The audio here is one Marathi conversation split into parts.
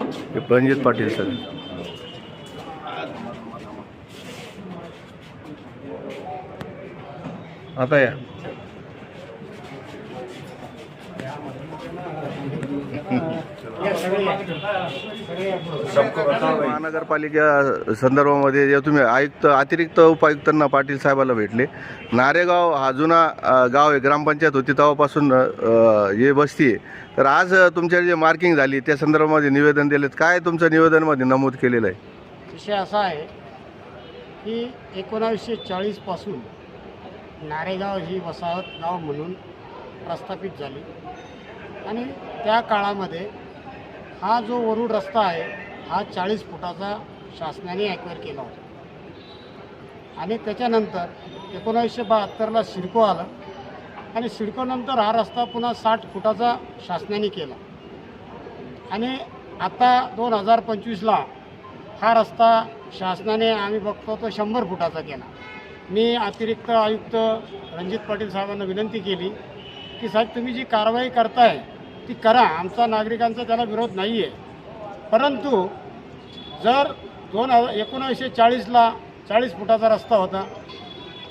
हे प्रणजित पाटील सर. आता या. महानगरपालिका संदर्भामध्ये जे तुम्ही आयुक्त अतिरिक्त उपायुक्तांना पाटील साहेबाला भेटले. नारेगाव हा जुना गाव आहे ग्रामपंचायत होती तेव्हापासून हे वस्ती आहे. तर आज तुमच्या जे मार्किंग झाली त्या संदर्भामध्ये निवेदन दिलेत. काय तुमचं निवेदनमध्ये नमूद केलेलं आहे? विषय असा आहे की एकोणावीसशे चाळीसपासून नारेगाव ही वसाहत गाव म्हणून प्रस्थापित झाली. आणि त्या काळामध्ये हा जो वरुड रस्ता आहे हा चाळीस फुटाचा शासनाने ॲक्वायर केला होता. आणि त्याच्यानंतर एकोणावीसशे बहात्तरला सिडको आलं. आणि सिडकोनंतर हा रस्ता पुन्हा साठ फुटाचा शासनाने केला. आणि आता दोन हजार पंचवीसला हा रस्ता शासनाने आम्ही बघतो तो शंभर फुटाचा केला. मी अतिरिक्त आयुक्त रणजित पाटील साहेबांना विनंती केली की साहेब तुम्ही जी कारवाई करताय ती करा. आमचा नागरिकांचा त्याला विरोध नाही आहे परंतु जर दोन हजार एकोणावीसशे चाळीसला चाळीस फुटाचा रस्ता होता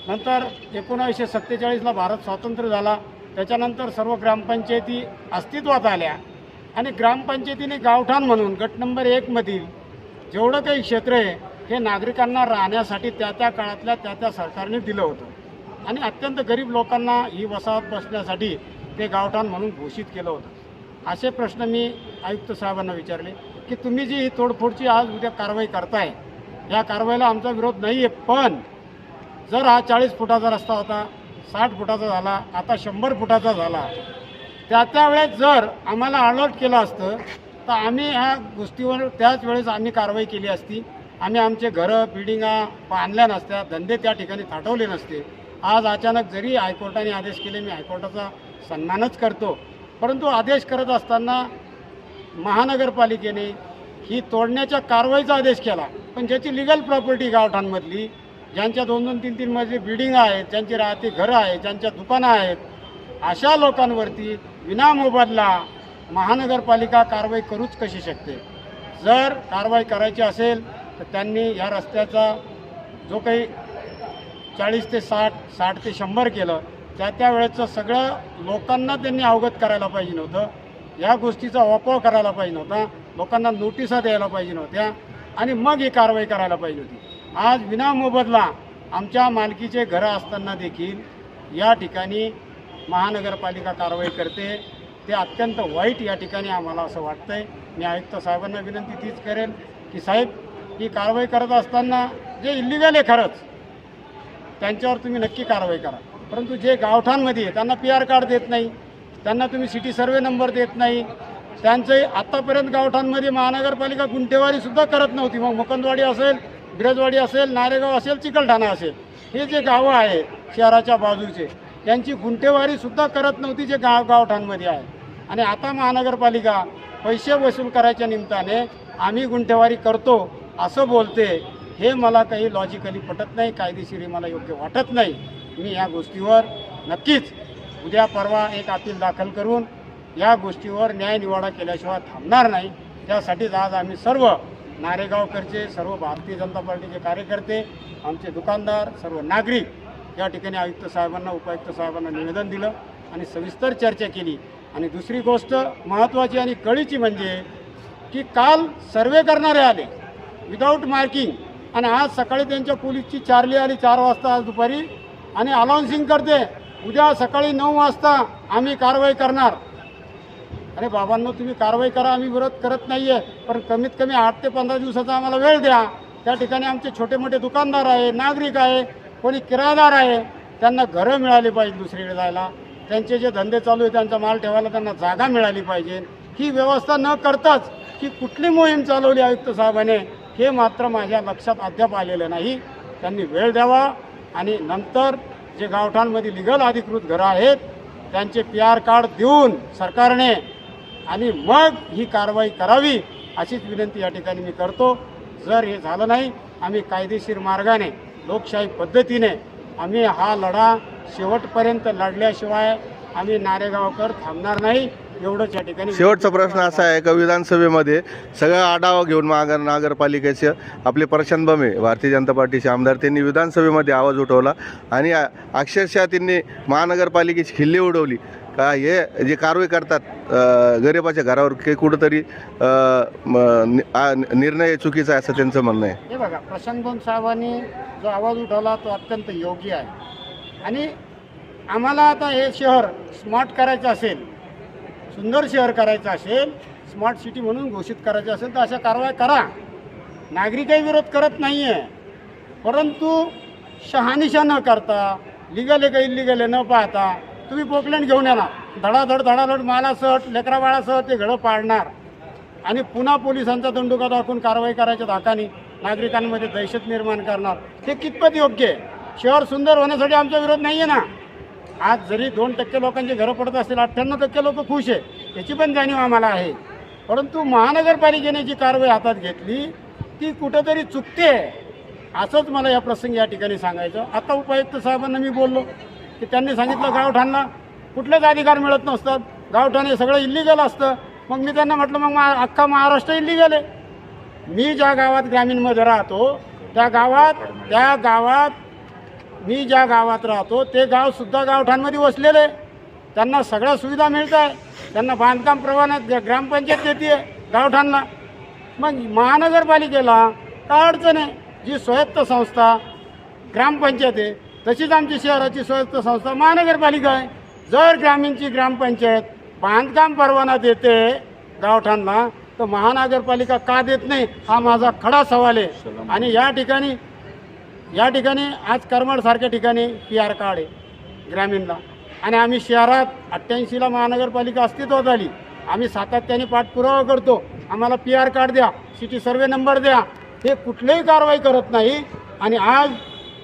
नंतर एकोणावीसशे सत्तेचाळीसला भारत स्वातंत्र्य झाला त्याच्यानंतर सर्व ग्रामपंचायती अस्तित्वात आल्या आणि ग्रामपंचायतीने गावठाण म्हणून गट नंबर एकमधील जेवढं काही क्षेत्र आहे हे नागरिकांना राहण्यासाठी त्या त्या काळातल्या त्या त्या सरकारने दिलं होतं. आणि अत्यंत गरीब लोकांना ही वसाहत बसण्यासाठी ते गावठाण म्हणून घोषित केलं होतं. असे प्रश्न मी आयुक्त साहेबांना विचारले की तुम्ही जी ही तोडफोडची आज उद्या कारवाई करताय या कारवाईला आमचा विरोध नाही आहे पण जर हा चाळीस फुटाचा रस्ता होता साठ फुटाचा झाला आता शंभर फुटाचा झाला त्या त्या वेळेस जर आम्हाला अलर्ट केलं असतं तर आम्ही ह्या गोष्टीवर त्याच वेळेस आम्ही कारवाई केली असती. आम्ही आमचे घरं बिल्डिंगा बांधल्या नसत्या धंदे त्या ठिकाणी थाटवले नसते. आज अचानक जरी हायकोर्टाने आदेश केले मी हायकोर्टाचा सन्मानच करतो. परंतु आदेश करत असताना महानगरपालिकेने ही तोडण्याच्या कारवाईचा आदेश केला. पण ज्याची लिगल प्रॉपर्टी गावठाणमधली ज्यांच्या दोन दोन तीन तीन मजली बिल्डिंग आहेत ज्यांची राहती घरं आहेत ज्यांच्या दुकानं आहेत अशा लोकांवरती विना मोबदला महानगरपालिका कारवाई करूच कशी शकते? जर कारवाई करायची असेल तर त्यांनी या रस्त्याचा जो काही चाळीस ते साठ साठ ते शंभर केलं त्या त्या वेळेचं सगळं लोकांना त्यांनी अवगत करायला पाहिजे नव्हतं. या गोष्टीचा वापर करायला पाहिजे नव्हता. लोकांना नोटिसा द्यायला पाहिजे नव्हत्या. आणि मग ही कारवाई करायला पाहिजे होती. आज विनामोबदला आमच्या मालकीचे घरं असताना देखील या ठिकाणी महानगरपालिका कारवाई करते. ते अत्यंत वाईट या ठिकाणी आम्हाला असं वाटतंय. मी आयुक्त साहेबांना विनंती तीच करेन की साहेब ही कारवाई करत असताना जे इलिगल आहे खरंच त्यांच्यावर तुम्ही नक्की कारवाई करा. परंतु जे गावठांमध्ये आहे त्यांना पी आर कार्ड देत नाही त्यांना तुम्ही सिटी सर्वे नंबर देत नाही त्यांचे आत्तापर्यंत गावठांमध्ये महानगरपालिका गुंठेवारीसुद्धा करत नव्हती. मग मुकंदवाडी असेल बिरजवाडी असेल नारेगाव असेल चिकलठाणा असेल हे जे गावं आहेत शहराच्या बाजूचे त्यांची गुंठेवारीसुद्धा करत नव्हती जे गाव गावठांमध्ये आहे. आणि आता महानगरपालिका पैसे वसूल करायच्या निमित्ताने आम्ही गुंठेवारी करतो असं बोलते हे मला काही लॉजिकली पटत नाही कायदेशीर मला योग्य वाटत नाही. मी या गोष्टीवर नक्कीच उद्या परवा एक अपील दाखल करून या गोष्टीवर न्यायनिवाडा केल्याशिवाय थांबणार नाही. त्यासाठीच आज आम्ही सर्व नारेगावकरचे सर्व भारतीय जनता पार्टीचे कार्यकर्ते आमचे दुकानदार सर्व नागरिक या ठिकाणी आयुक्त साहेबांना उपायुक्त साहेबांना निवेदन दिलं आणि सविस्तर चर्चा केली. आणि दुसरी गोष्ट महत्त्वाची आणि कळीची म्हणजे की काल सर्वे करणारे आले विदाऊट मार्किंग आणि आज सकाळी त्यांच्या पोलीसची चारली आली चार वाजता आज दुपारी आणि अनाऊन्सिंग करते. उद्या सकाळी नऊ वाजता आम्ही कारवाई करणार. अरे बाबांनो तुम्ही कारवाई करा आम्ही विरोध करत नाही आहे पण कमीत कमी आठ ते पंधरा दिवसाचा आम्हाला वेळ द्या. त्या ठिकाणी आमचे छोटे मोठे दुकानदार आहे नागरिक आहे कोणी किरायादार आहे त्यांना घरं मिळाली पाहिजे दुसरीकडे जायला. त्यांचे जे धंदे चालू आहे त्यांचा माल ठेवायला त्यांना जागा मिळाली पाहिजे. ही व्यवस्था न करताच की कुठली मोहीम चालवली आयुक्त साहेबाने? हे मात्र माझ्या लक्षात अद्याप आलेलं नाही. त्यांनी वेळ द्यावा. आणि नंतर जे गावठाणमध्ये लिगल अधिकृत घरं आहेत त्यांचे पी आर कार्ड देऊन सरकारने आणि मग ही कारवाई करावी अशीच विनंती या ठिकाणी मी करतो. जर हे झालं नाही आम्ही कायदेशीर मार्गाने लोकशाही पद्धतीने आम्ही हा लढा शेवटपर्यंत लढल्याशिवाय आम्ही नारेगावकर थांबणार नाही. एवढंच या ठिकाणी शेवटचा प्रश्न असा आहे का विधानसभेमध्ये सगळा आढावा घेऊन महानगर नगरपालिकेचे आपले प्रशांत बमे भारतीय जनता पार्टीचे आमदार त्यांनी विधानसभेमध्ये आवाज उठवला आणि अक्षरशः त्यांनी महानगरपालिकेची खिल्ली उडवली. का हे जे कारवाई करतात गरिबाच्या घरावर काही कुठंतरी निर्णय चुकीचा आहे असं त्यांचं म्हणणं आहे. हे बघा प्रशांत बन साहेबांनी जो आवाज उठवला तो अत्यंत योग्य आहे. आणि आम्हाला आता हे शहर स्मार्ट करायचं असेल सुंदर शहर करायचं असेल स्मार्ट सिटी म्हणून घोषित करायचं असेल तर अशा कारवाया करा. नागरिकही विरोध करत नाही आहे परंतु शहानिशा न करता लिगल का इलिगल न पाहता तुम्ही पोकलँड घेऊन येणार धडाधड धडाधड मालासट लेकराबाळासह ते घडं पाडणार. आणि पुन्हा पोलिसांचा दंडुका दाखवून कारवाई करायच्या धाकाने नागरिकांमध्ये दहशत निर्माण करणार. हे कितपत योग्य आहे? शहर सुंदर होण्यासाठी आमचा विरोध नाही आहे ना. आज जरी दोन टक्के लोकांची घरं पडत असतील अठ्ठ्याण्णव टक्के लोक खुश आहे. याची पण जाणीव आम्हाला आहे. परंतु महानगरपालिकेने जी कारवाई हातात घेतली ती कुठंतरी चुकते. असंच मला या प्रसंगी या ठिकाणी सांगायचं. आता उपायुक्त साहेबांना मी बोललो की त्यांनी सांगितलं गावठाणला कुठलेच अधिकार मिळत नसतात. गावठाण हे सगळं इल्लिगल असतं. मग मी त्यांना म्हटलं मग मा अख्खा महाराष्ट्र इल्लिगल आहे. मी ज्या गावात ग्रामीणमध्ये राहतो त्या गावात त्या गावात मी ज्या गावात राहतो ते गावसुद्धा गावठाणमध्ये वसलेलं आहे. त्यांना सगळ्या सुविधा मिळत आहे. त्यांना बांधकाम परवाना ग्रामपंचायत देते गावठाणला. मग महानगरपालिकेला काय अडचण आहे? जी स्वायत्त संस्था ग्रामपंचायत आहे तशीच आमची शहराची स्वायत्त संस्था महानगरपालिका आहे. जर ग्रामीणची ग्रामपंचायत बांधकाम परवाना देते गावठाणला तर महानगरपालिका का देत नाही? हा माझा खडा सवाल आहे. आणि या ठिकाणी या ठिकाणी आज करमाडसारख्या ठिकाणी पी आर कार्ड आहे ग्रामीणला. आणि आम्ही शहरात अठ्ठ्याऐंशीला महानगरपालिका अस्तित्वात आली. आम्ही सातत्याने पाठपुरावा करतो. आम्हाला पी आर कार्ड द्या सिटी सर्वे नंबर द्या. हे कुठलीही कारवाई करत नाही. आणि आज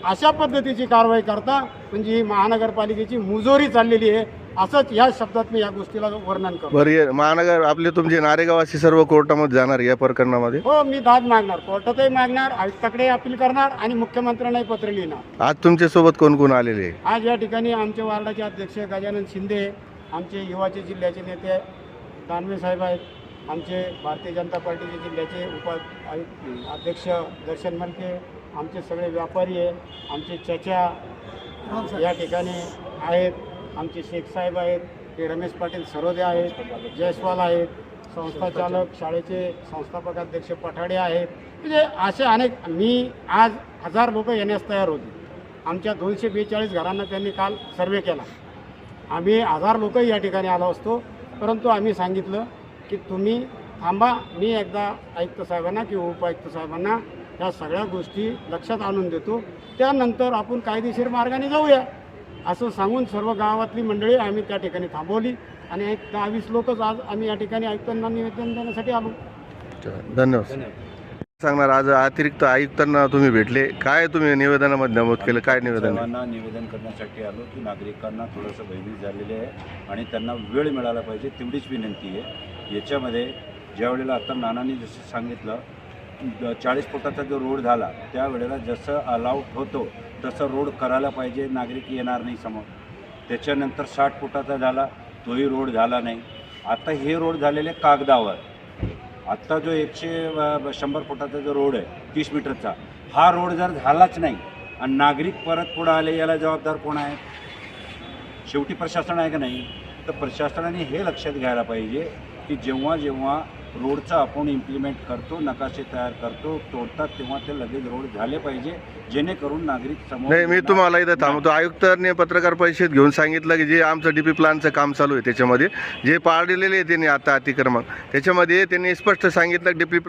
अशा पद्धतीची कारवाई करता म्हणजे ही महानगरपालिकेची मुजोरी चाललेली आहे. असंच या शब्दात मी या गोष्टीला वर्णन करतो. बरं महानगर आपले तुमचे नारेगावासी सर्व कोर्टामध्ये जाणार या प्रकरणामध्ये? हो मी दाद मागणार. कोर्टातही मागणार आयुक्ताकडे अपील करणार आणि मुख्यमंत्र्यांनाही पत्र लिहिणार. आज तुमच्यासोबत कोण कोण आलेले आहे? आज या ठिकाणी आमचे वार्डाचे अध्यक्ष गजानन शिंदे आमचे युवाचे जिल्ह्याचे नेते दानवे साहेब आहेत आमचे भारतीय जनता पार्टीचे जिल्ह्याचे उपा आयु- अध्यक्ष दर्शन मनके आमचे सगळे व्यापारी आहे आमचे चचा या ठिकाणी आहेत. आमचे शेख साहेब आहेत ते रमेश पाटील सरोदे आहेत जयस्वाल आहेत संस्था चालक शाळेचे संस्थापक अध्यक्ष पठाडे आहेत. म्हणजे असे अनेक मी आज हजार लोक येण्यास तयार होते. आमच्या दोनशे बेचाळीस घरांना त्यांनी काल सर्वे केला. आम्ही हजार लोकही या ठिकाणी आलो असतो परंतु आम्ही सांगितलं की तुम्ही थांबा मी एकदा आयुक्त साहेबांना किंवा उपायुक्त साहेबांना या सगळ्या गोष्टी लक्षात आणून देतो. त्यानंतर आपण कायदेशीर मार्गाने जाऊया. असं सांगून सर्व गावातली मंडळी आम्ही त्या ठिकाणी थांबवली आणि एक दहा वीस लोकच आज आम्ही या ठिकाणी आयुक्तांना निवेदन देण्यासाठी आलो. धन्यवाद. सांगणार आज अतिरिक्त आयुक्तांना तुम्ही भेटले. काय तुम्ही निवेदनामध्ये नमूद केलं? काय निवेदन? सर्वांना निवेदन करण्यासाठी आलो की नागरिकांना थोडंसं भयभीत झालेले आहे आणि त्यांना वेळ मिळाला पाहिजे तेवढीच विनंती आहे. याच्यामध्ये ज्या वेळेला आता नानांनी जसं सांगितलं चाळीस फुटाचा जो रोड झाला त्यावेळेला जसं अलाउट होतो तसं रोड करायला पाहिजे नागरिक येणार नाही समोर. त्याच्यानंतर साठ फुटाचा झाला तोही रोड झाला नाही. आता हे रोड झालेले कागदावर. आत्ता जो एकशे शंभर फुटाचा जो रोड आहे तीस मीटरचा हा रोड जर झालाच नाही आणि नागरिक परत पुढं आले याला जबाबदार कोण आहे? शेवटी प्रशासन आहे का नाही? तर प्रशासनाने हे लक्षात घ्यायला पाहिजे की जेव्हा जेव्हा रोडचं आपण इम्प्लिमेंट करतो नकाशे तयार करतो तोडतात तेव्हा ते लगेच रोड झाले पाहिजे जेणेकरून नागरिक समोर नाही मी तुम्हाला इथं थांबतो आयुक्तांनी पत्रकार परिषद घेऊन सांगितलं की जे आमचं डीपी प्लानचं काम चालू आहे त्याच्यामध्ये जे पाळलेले आहे त्यांनी आता अतिक्रमण त्याच्यामध्ये त्यांनी स्पष्ट सांगितलं डीपी